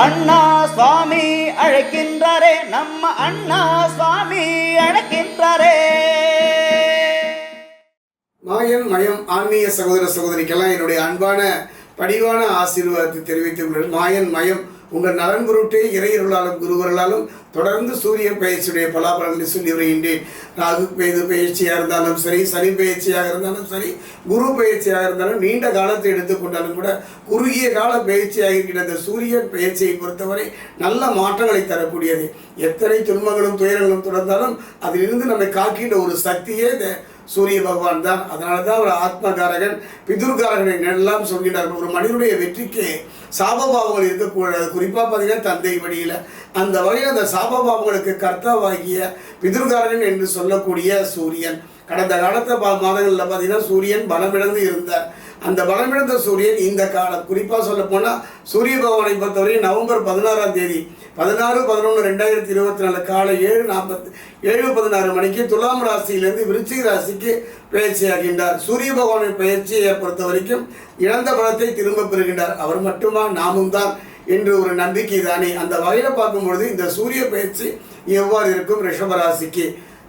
அண்ணா சுவாமி அழைக்கின்றாரே நம்ம அண்ணா சுவாமி அழைக்கின்றாரே. மாயன் மயம் ஆன்மீக சகோதர சகோதரிக்கெல்லாம் என்னுடைய அன்பான பணிவான ஆசீர்வாதத்தை தெரிவித்து மாயன் மயம் உங்கள் நலன் பொருட்டே இறையருளாலும் குருவர்களாலும் தொடர்ந்து சூரிய பயிற்சியுடைய பலாபலங்களை சொல்லி வருகின்றேன். ராகு பெய்து பயிற்சியாக இருந்தாலும் சரி சனி பயிற்சியாக இருந்தாலும் சரி குரு பயிற்சியாக இருந்தாலும் நீண்ட காலத்தை எடுத்துக்கொண்டாலும் கூட குறுகிய கால பயிற்சியாக இருக்கிற இந்த சூரியன் பயிற்சியை பொறுத்தவரை நல்ல மாற்றங்களை தரக்கூடியது. எத்தனை துன்பங்களும் துயரங்களும் தொடர்ந்தாலும் அதிலிருந்து நம்மை காக்கின்ற ஒரு சக்தியே இந்த சூரிய பகவான் தான். அதனால தான் ஒரு ஆத்மகாரகன் பிதுர்காரகனை எல்லாம் சொல்கிறார்கள் ஒரு மனிதனுடைய வெற்றிக்கு சாபபாவங்கள் இருக்கக்கூடாது. குறிப்பாக பார்த்தீங்கன்னா தந்தை வழியில். அந்த வகையில் அந்த சாபபாவங்களுக்கு கர்த்தாவாகிய பிதுர்காரகன் என்று சொல்லக்கூடிய சூரியன். கடந்த காலத்த மாதங்களில் பார்த்தீங்கன்னா சூரியன் பலமிழந்து இருந்தார். அந்த பலமிழந்த சூரியன் இந்த காலம் குறிப்பாக சொல்ல போனால் சூரிய பகவானை பொறுத்தவரை நவம்பர் பதினாறாம் தேதி பதினாறு பதினொன்று ரெண்டாயிரத்தி இருபத்தி நாலு காலை ஏழு நாற்பத்தி ஏழு பதினாறு மணிக்கு துலாம் ராசியிலிருந்து விருச்சிக ராசிக்கு பயிற்சியாகின்றார். சூரிய பகவானின் பயிற்சியை பொறுத்த வரைக்கும் இழந்த பலத்தை திரும்ப பெறுகின்றார். அவர் மட்டுமா? நாமும் தான் என்று ஒரு நம்பிக்கை தானே அந்த வகையில் பார்க்கும்பொழுது இந்த சூரிய பயிற்சி எவ்வாறு இருக்கும் ரிஷபராசிக்கு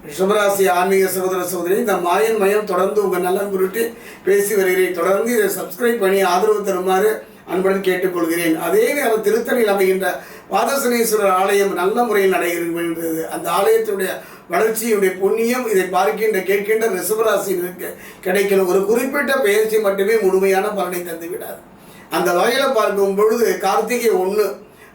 ரிஷபராசி ஆன்மீக சகோதர சகோதரி இந்த மாயன் மயம் தொடர்ந்து உங்கள் நலன் குறித்து பேசி வருகிறேன். தொடர்ந்து இதை சப்ஸ்கிரைப் பண்ணி ஆதரவு தருமாறு அன்புடன் கேட்டுக்கொள்கிறேன். அதே நேரம் திருத்தணியில் அமைகின்ற பாதசனீஸ்வரர் ஆலயம் நல்ல முறையில் நடைபெறுகின்றது அந்த ஆலயத்தினுடைய வளர்ச்சியுடைய புண்ணியம் இதை பார்க்கின்ற கேட்கின்ற ரிஷபராசினருக்கு கிடைக்கணும். ஒரு குறிப்பிட்ட பயிற்சி மட்டுமே முழுமையான பலனை தந்துவிடாது. அந்த வகையில் பார்க்கும் பொழுது கார்த்திகை ஒன்று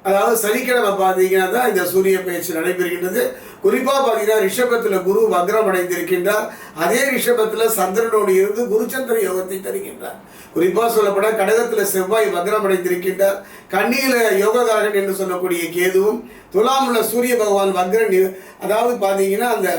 அதாவது சனிக்கிழமை பார்த்தீங்கன்னா தான் இந்த சூரிய பயிற்சி நடைபெறுகின்றது. குறிப்பாக பார்த்தீங்கன்னா ரிஷபத்தில் குரு வக்ரம் அடைந்திருக்கின்றார் அதே ரிஷபத்தில் சந்திரனோடு இருந்து குருச்சந்திர யோகத்தை தருகின்றார். குறிப்பாக சொல்லப்பட கடகத்தில் செவ்வாய் வக்ரம் அடைந்திருக்கின்றார் கண்ணியில் யோகதாரன் என்று சொல்லக்கூடிய கேதுவும் துலாமுல சூரிய பகவான் வக்ரன் அதாவது பார்த்தீங்கன்னா அந்த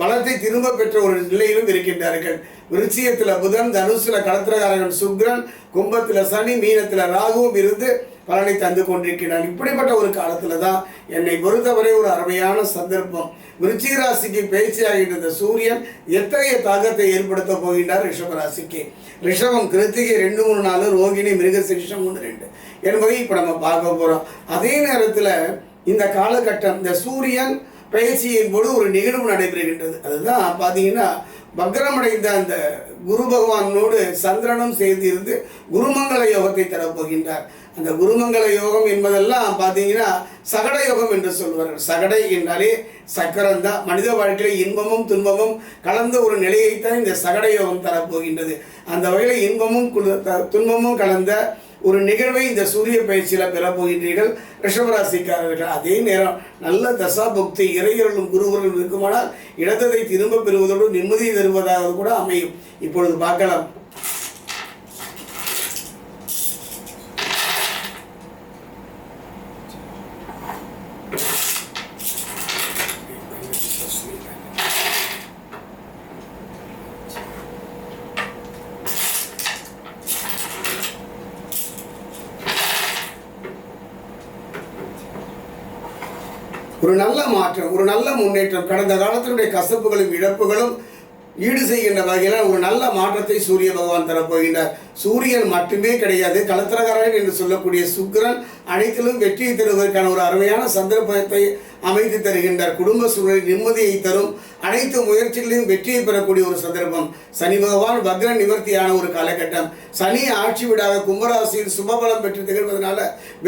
பலத்தை திரும்ப பெற்ற ஒரு நிலையிலும் இருக்கின்றார்கள். விருச்சியத்தில் புதன் தனுசுல கடத்திரகாரகன் சுக்ரன் கும்பத்தில் சனி மீனத்தில் ராகுவும் இருந்து பலனை தந்து கொண்டிருக்கிறான். இப்படிப்பட்ட ஒரு காலத்தில் தான் என்னை பொறுத்தவரை ஒரு அருமையான சந்தர்ப்பம். விருச்சிக ராசிக்கு பயிற்சியாகின்ற இந்த சூரியன் எத்தகைய தாக்கத்தை ஏற்படுத்த போகின்றார் ரிஷப ராசிக்கு? ரிஷபம் கிருத்திகை ரெண்டு மூணு நாலு ரோகிணி மிருகசிரிஷம் ஒன்று ரெண்டு. என்பதை இப்போ நம்ம பார்க்க போகிறோம் அதே நேரத்தில் இந்த காலகட்டம் இந்த சூரியன் பயிற்சியின் போது ஒரு நிகழ்வு நடைபெறுகின்றது. அதுதான் பார்த்தீங்கன்னா பக்ரமடைந்த அந்த குரு பகவானோடு சந்திரனும் சேர்ந்து இருந்து குருமங்கள யோகத்தை தரப்போகின்றார் அந்த குருமங்கள யோகம் என்பதெல்லாம் பார்த்தீங்கன்னா சகட யோகம் என்று சொல்வார்கள் சகடை என்றாலே சக்கரம் தான் மனித வாழ்க்கையில் இன்பமும் துன்பமும் கலந்த ஒரு நிலையைத்தான் இந்த சகட யோகம் தரப்போகின்றது. அந்த வகையில் இன்பமும் த- துன்பமும் கலந்த ஒரு நிகழ்வை இந்த சூரிய பயிற்சியில் பெறப்போகின்றீர்கள் ரிஷபராசிக்காரர்கள். அதே நேரம் நல்ல தசா பக்தி இறையர்களும் குருவர்களும் இருக்குமானால் இடத்ததை திரும்ப பெறுவதோடு நிம்மதி தருவதாக கூட அமையும். இப்பொழுது பார்க்கலாம். ஒரு நல்ல மாற்றம் ஒரு நல்ல முன்னேற்றம் கடந்த காலத்தினுடைய கசப்புகளும் இழப்புகளும் ஈடு செய்கின்ற வகையில் ஒரு நல்ல மாற்றத்தை சூரிய பகவான் தரப்போகின்றார் சூரியன் மட்டுமே கிடையாது கலத்திரகாரன் என்று சொல்லக்கூடிய சுக்கிரன் அனைத்திலும் வெற்றியை தருவதற்கான ஒரு அருமையான சந்தர்ப்பத்தை அமைத்து தருகின்றார். குடும்ப சூழலில் நிம்மதியை தரும் அனைத்து முயற்சிகளிலும் வெற்றியை பெறக்கூடிய ஒரு சந்தர்ப்பம். சனி பகவான் வக்ர நிவர்த்தியான ஒரு காலகட்டம். சனி ஆட்சி விடாத கும்பராசியில் சுபபலம் பெற்று திகழ்வதனால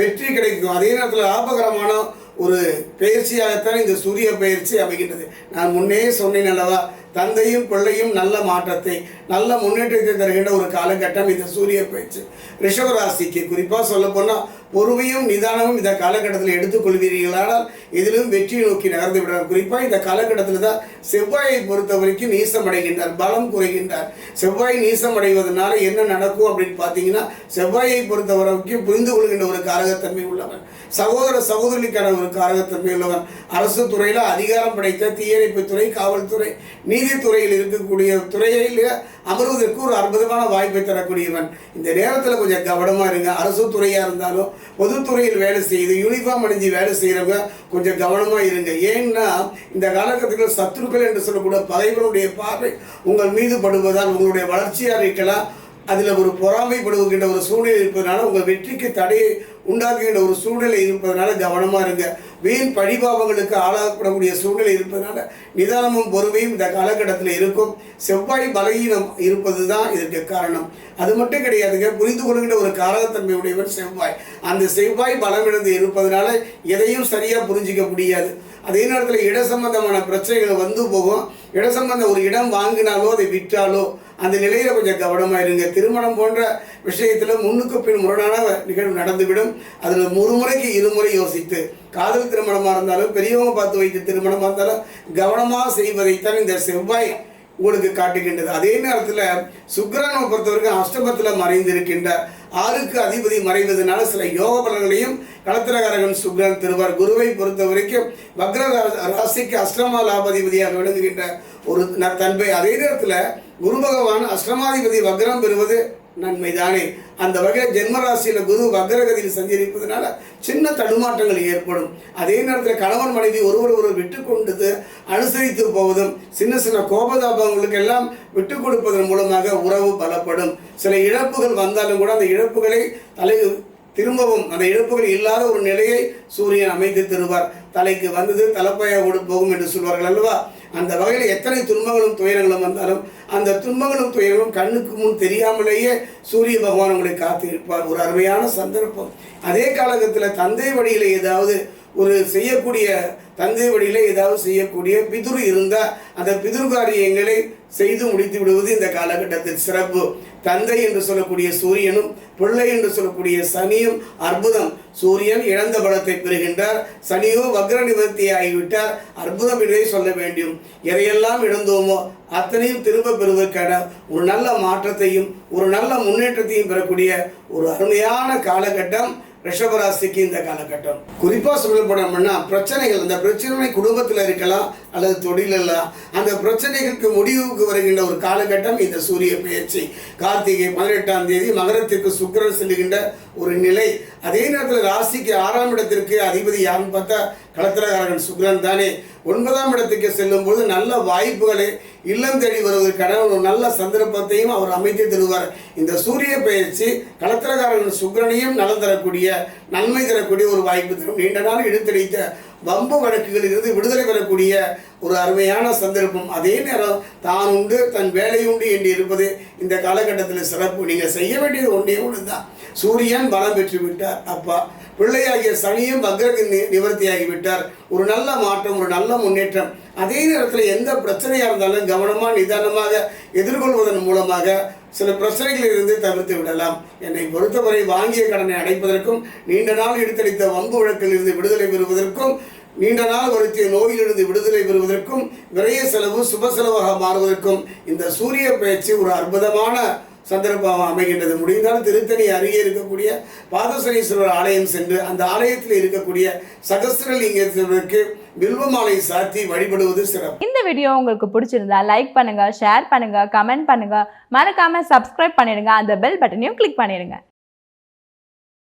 வெற்றி கிடைக்கும். அதே நேரத்தில் லாபகரமான ஒரு பயிற்சியாகத்தான் இந்த சூரிய பயிற்சி அமைகின்றது. நான் முன்னே சொன்னேன் அல்லவா தந்தையும் பிள்ளையும் நல்ல மாற்றத்தை நல்ல முன்னேற்றத்தை தருகின்ற ஒரு காலகட்டம் இந்த சூரிய பயிற்சி ரிஷபராசிக்கு குறிப்பாக சொல்ல போனால் பொறுமையும் நிதானமும் இந்த காலகட்டத்தில் எடுத்துக்கொள்வீர்களானால் இதிலும் வெற்றி நோக்கி நகர்ந்து விடுவார் குறிப்பாக இந்த காலகட்டத்தில் தான் செவ்வாயை பொறுத்த வரைக்கும் நீசம் அடைகின்றார் பலம் குறைகின்றார். செவ்வாய் நீசம் அடைவதனால என்ன நடக்கும் அப்படின்னு பார்த்தீங்கன்னா செவ்வாயை பொறுத்த வரைக்கும் புரிந்து கொள்கின்ற ஒரு காரகத்தன்மை உள்ளவன் சகோதர சகோதரிக்கான ஒரு காரகத்தன்மை உள்ளவன். அரசு துறையில் அதிகாரம் படைத்த தீயணைப்பு துறை காவல்துறை நீதித்துறையில் இருக்கக்கூடிய துறையில அமர்வதற்கு ஒரு அற்புதமான வாய்ப்பை தரக்கூடியவன். இந்த நேரத்தில் கொஞ்சம் கவனமாக இருங்க. அரசு துறையாக இருந்தாலும் பொதுத்துறையில் வேலை செய்து யூனிஃபார்ம் அணிஞ்சு வேலை செய்கிறவங்க கொஞ்சம் கவனமாக இருங்க. ஏன்னா இந்த காலகட்டத்தில் சத்துருக்கள் என்று சொல்லக்கூடிய பகைவனுடைய பார்வை உங்கள் மீது படுவதால் உங்களுடைய வளர்ச்சியாக இருக்கலாம். அதில் ஒரு பொறாமைப்படுகின்ற ஒரு சூழ்நிலை இருப்பதனால உங்கள் வெற்றிக்கு தடையை உண்டாக்குகின்ற ஒரு சூழ்நிலை இருப்பதனால கவனமாக இருங்க. வீண் பழிபாவங்களுக்கு ஆளாகப்படக்கூடிய சூழ்நிலை இருப்பதனால நிதானமும் பொறுமையும் இந்த காலகட்டத்தில் இருக்கும். செவ்வாய் பலகீனம் இருப்பது தான் இதற்கு காரணம். அது மட்டும் கிடையாதுங்க புரிந்து கொள்கின்ற ஒரு காரகத்தன்மை உடையவர் செவ்வாய். அந்த செவ்வாய் பலமிழந்து இருப்பதனால எதையும் சரியாக புரிஞ்சிக்க முடியாது. அதே நேரத்தில் இட சம்பந்தமான பிரச்சனைகள் வந்து போகும். இட சம்பந்தம் ஒரு இடம் வாங்கினாலோ அதை விற்றாலோ அந்த நிலையில் கொஞ்சம் கவனமாக இருங்க. திருமணம் போன்ற விஷயத்தில் முன்னுக்கு பின் முரணான நிகழ்வு நடந்துவிடும். அதில் ஒரு முறைக்கு இருமுறை யோசித்து காதல் திருமணமாக இருந்தாலும் பெரியவங்க பார்த்து வைத்து திருமணமாக இருந்தாலும் கவனமாக செய்வதைத்தான் இந்த செவ்வாய் உங்களுக்கு காட்டுகின்றது. அதே நேரத்தில் சுக்கிரனை பொறுத்தவரைக்கும் அஷ்டமத்தில் மறைந்திருக்கின்றார் ஆறுக்கு அதிபதி மறைவதனால சில யோக பலன்களையும் களத்திரகாரகன் சுக்ரன் திருவார். குருவை பொறுத்த வரைக்கும் வக்ர ராசிக்கு அஷ்டமா லாபாதிபதியாக விளங்குகின்ற ஒரு ந- தன்மை. அதே நேரத்தில் குரு பகவான் அஷ்டமாதிபதி வக்ரம் பெறுவது நன்மைதானே? அந்த வகையில் ஜென்மராசியில் குரு வக்ரகதியில் சஞ்சரிப்பதனால சின்ன தடுமாற்றங்கள் ஏற்படும். அதே நேரத்தில் கணவன் மனைவி ஒருவர் ஒருவர் விட்டு கொண்டு அனுசரித்து போவதும் சின்ன சின்ன கோபதாபங்களுக்கு எல்லாம் விட்டு கொடுப்பதன் மூலமாக உறவு பலப்படும். சில இழப்புகள் வந்தாலும் கூட அந்த இழப்புகளை தலை திரும்பவும் அந்த இழப்புகள் இல்லாத ஒரு நிலையை சூரியன் அமைத்து தருவார். தலைக்கு வந்தது தலைப்பையா போகும் என்று சொல்வார்கள் அல்லவா? அந்த வகையில் எத்தனை துன்பங்களும் துயரங்களும் வந்தாலும் அந்த துன்பங்களும் துயரங்களும் கண்ணுக்கு முன் தெரியாமலேயே சூரிய பகவான் உங்களை காத்து இருப்பார். ஒரு அருமையான சந்தர்ப்பம். அதே காலகட்டத்தில் தந்தை வழியில் ஏதாவது ஒரு செய்யக்கூடிய தந்தை வழியில் ஏதாவது செய்யக்கூடிய பிதுரு இருந்தால் அந்த பிதுரு காரியங்களை செய்து முடித்து விடுவது இந்த காலகட்டத்தில் சிறப்பு. தந்தை என்று சொல்லக்கூடிய சூரியனும் பிள்ளை என்று சொல்லக்கூடிய சனியும் அற்புதம். சூரியன் இழந்த பலத்தை பெறுகின்றார். சனியோ வக்ர நிவர்த்தி ஆகிவிட்டார். அற்புதம் என்றே சொல்ல வேண்டும். எதையெல்லாம் இழந்தோமோ அத்தனையும் திரும்ப பெறுவதற்கான ஒரு நல்ல மாற்றத்தையும் ஒரு நல்ல முன்னேற்றத்தையும் பெறக்கூடிய ஒரு அருமையான காலகட்டம். ரிஷபராசிக்கு இந்த காலகட்டம். குறிப்பாக சொல்லப்படணும்னா பிரச்சனைகள் அந்த பிரச்சனை குடும்பத்தில் இருக்கலாம் அல்லது தொழிலெல்லாம் அந்த பிரச்சனைகளுக்கு முடிவுக்கு வருகின்ற ஒரு காலகட்டம் இந்த சூரிய பயிற்சி. கார்த்திகை பதினெட்டாம் தேதி மகரத்திற்கு சுக்கரன் செல்லுகின்ற ஒரு நிலை. அதே நேரத்தில் ராசிக்கு ஆறாம் இடத்திற்கு அதிபதி யாருன்னு பார்த்தா களத்திரகாரன் சுக்ரன் தானே. ஒன்பதாம் இடத்துக்கு செல்லும் பொழுது நல்ல வாய்ப்புகளை இல்லம் தேடி வருவதற்கான ஒரு நல்ல சந்தர்ப்பத்தையும் அவர் அமைத்து தருவார். இந்த சூரிய பயிற்சி களத்திரகாரன் சுக்ரனையும் நலம் தரக்கூடிய நன்மை தரக்கூடிய ஒரு வாய்ப்பு தரும். நீண்ட நாள் இழுத்தடித்த வம்பு வழக்குகளிலிருந்து விடுதலை பெறக்கூடிய ஒரு அருமையான சந்தர்ப்பம். அதே நேரம் தான் உண்டு தன் வேலை உண்டு என்று இருப்பது இந்த காலகட்டத்தில் சிறப்பு. நீங்கள் செய்ய வேண்டியது ஒன்றே ஒன்று தான் சூரியன் பலம் பெற்று விட்டார். அப்பா பிள்ளையாகிய சனியும் பக்ரகு நி- நிவர்த்தியாகி விட்டார். ஒரு நல்ல மாற்றம் ஒரு நல்ல முன்னேற்றம். அதே நேரத்தில் எந்த பிரச்சனையாக இருந்தாலும் கவனமாக நிதானமாக எதிர்கொள்வதன் மூலமாக சில பிரச்சனைகளில் இருந்து தவிர்த்து விடலாம். என்னை பொறுத்தவரை வாங்கிய கடனை அடைப்பதற்கும் நீண்ட நாள் எடுத்தளித்த வம்பு வழக்கில் இருந்து விடுதலை பெறுவதற்கும் நீண்ட நாள் வருத்திய நோயிலிருந்து விடுதலை பெறுவதற்கும் விரைய செலவு சுப செலவாக மாறுவதற்கும் இந்த சூரிய பயிற்சி ஒரு அற்புதமான சந்தர்ப்பம் அமைகின்றது. முடிந்தால் திருத்தணி அருகே இருக்கக்கூடிய பாதசனீஸ்வரர் ஆலயம் சென்று அந்த ஆலயத்தில் இருக்கக்கூடிய சகஸ்திரலிங்கத்திற்கு வில்வ மாலை சாத்தி வழிபடுவது சிறப்பு. இந்த வீடியோ உங்களுக்கு பிடிச்சிருந்தா லைக் பண்ணுங்க ஷேர் பண்ணுங்க கமெண்ட் பண்ணுங்க. மறக்காம சப்ஸ்கிரைப் பண்ணிடுங்க. அந்த பெல் பட்டனையும் கிளிக் பண்ணிடுங்க.